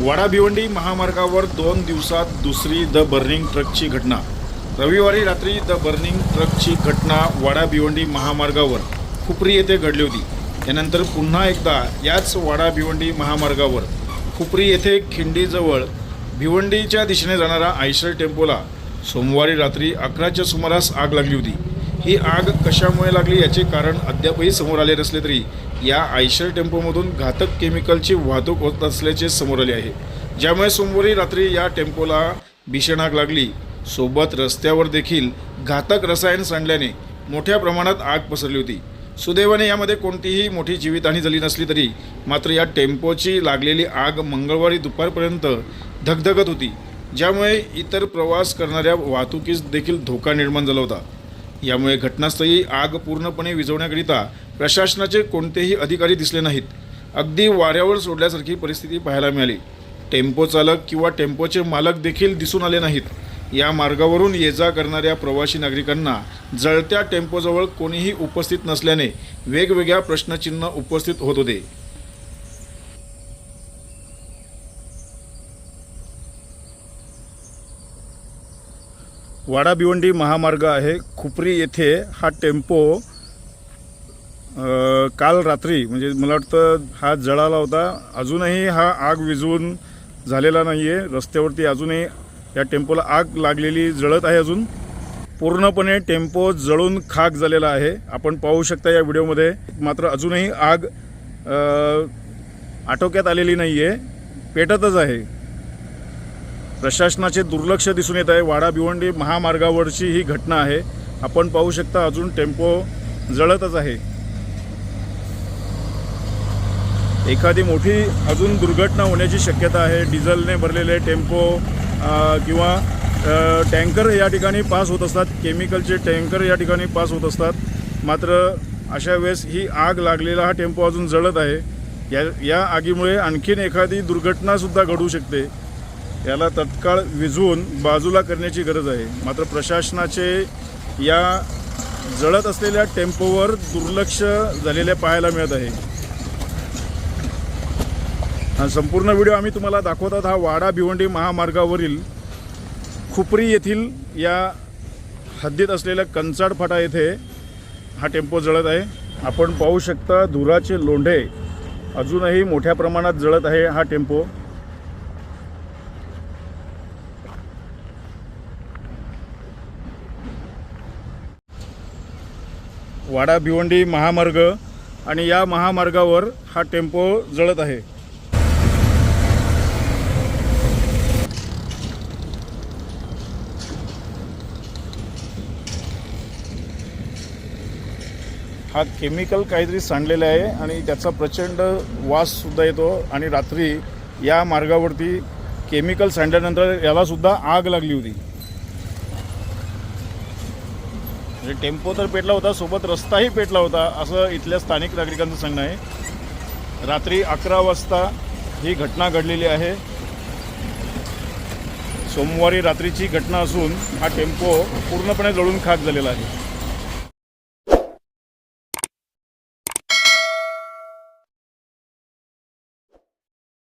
वाडा भिवंडी महामार्गावर दोन दिवसात दुसरी द बर्निंग ट्रकची घटना. रविवारी रात्री द बर्निंग ट्रकची घटना वाडा भिवंडी महामार्गावर खुपरी येथे घडली होती. त्यानंतर पुन्हा एकदा याच वाडा भिवंडी महामार्गावर खुपरी येथे खिंडीजवळ भिवंडीच्या दिशेने जाणारा आयशर टेम्पोला सोमवारी रात्री अकराच्या सुमारास आग लागली होती. ही आग कशामुळे लागली याचे कारण अद्यापही समोर आले नसले तरी या आयशर टेम्पोमधून घातक केमिकलची वाहतूक होत असल्याचे समोर आले आहे. ज्यामुळे सोमवारी रात्री या टेम्पोला भीषण आग लागली. सोबत रस्त्यावर देखील घातक रसायन सांडल्याने मोठ्या प्रमाणात आग पसरली होती. सुदैवाने यामध्ये कोणतीही मोठी जीवितहानी झाली नसली तरी मात्र या टेम्पोची लागलेली आग मंगळवारी दुपारपर्यंत धगधगत होती. ज्यामुळे इतर प्रवास करणाऱ्या वाहतुकीस देखील धोका निर्माण झाला होता. यामुळे घटनास्थळी आग पूर्णपणे विझवण्याकरिता प्रशासनाचे कोणतेही अधिकारी दिसले नाहीत. अगदी वाऱ्यावर सोडल्यासारखी परिस्थिती पाहायला मिळाली. टेम्पो चालक किंवा टेम्पोचे मालक देखील दिसून आले नाहीत. या मार्गावरून ये जा करणाऱ्या प्रवासी नागरिकांना जळत्या टेम्पोजवळ कोणीही उपस्थित नसल्याने वेगवेगळ्या प्रश्नचिन्ह उपस्थित होत होते. वाडा भिवंडी महामार्ग आहे. खुपरी येथे हा टेम्पो काल रात्री म्हणजे मला वाटतं हा जळाला होता. अजूनही हा आग विझवून झालेला नाही आहे रस्त्यावरती अजूनही या टेम्पोला आग लागलेली जळत आहे अजून. पूर्णपणे टेम्पो जळून खाक झालेला आहे. आपण पाहू शकता या व्हिडिओमध्ये मात्र अजूनही आग आटोक्यात आलेली नाही आहे पेटतच आहे. प्रशासनाचे दुर्लक्ष दिसून येत आहे. वाडा भिवंडी महामार्गावरची ही घटना आहे. आपण पाहू शकता अजून टेम्पो जळतच आहे. एखादी मोठी अजून दुर्घटना होण्याची शक्यता आहे. डिझेलने भरलेले टेम्पो किंवा टँकर या ठिकाणी पास होत असतात. केमिकलचे टँकर या ठिकाणी पास होत असतात. मात्र अशा वेळेस ही आग लागलेला हा टेम्पो अजून जळत आहे. या या आगीमुळे आणखीन एखादी दुर्घटनासुद्धा घडू शकते. याला तत्काळ विझवून बाजूला करण्याची गरज आहे. मात्र प्रशासनाचे या जळत असलेल्या टेम्पोवर दुर्लक्ष झालेले पाहायला मिळत आहे. हा संपूर्ण व्हिडिओ आम्ही तुम्हाला दाखवतात हा वाडा भिवंडी महामार्गावरील खुपरी येथील या हद्दीत असलेल्या कंचाड फाटा येथे हा टेम्पो जळत आहे. आपण पाहू शकता धुराचे लोंढे अजूनही मोठ्या प्रमाणात जळत आहे हा टेम्पो. वाडा भिवंडी महामार्ग आणि या महामार्गावर हा टेम्पो जळत आहे. हा केमिकल काहीतरी सांडलेला आहे आणि त्याचा प्रचंड वाससुद्धा येतो आणि रात्री या मार्गावरती केमिकल सांडल्यानंतर यालासुद्धा आग लागली होती. म्हणजे टेम्पो तर पेटला होता सोबत रस्ताही पेटला होता असं इथल्या स्थानिक नागरिकांचं सांगणं आहे. रात्री अकरा वाजता ही घटना घडलेली आहे. सोमवारी रात्रीची घटना असून हा टेम्पो पूर्णपणे जळून खाक झालेला आहे.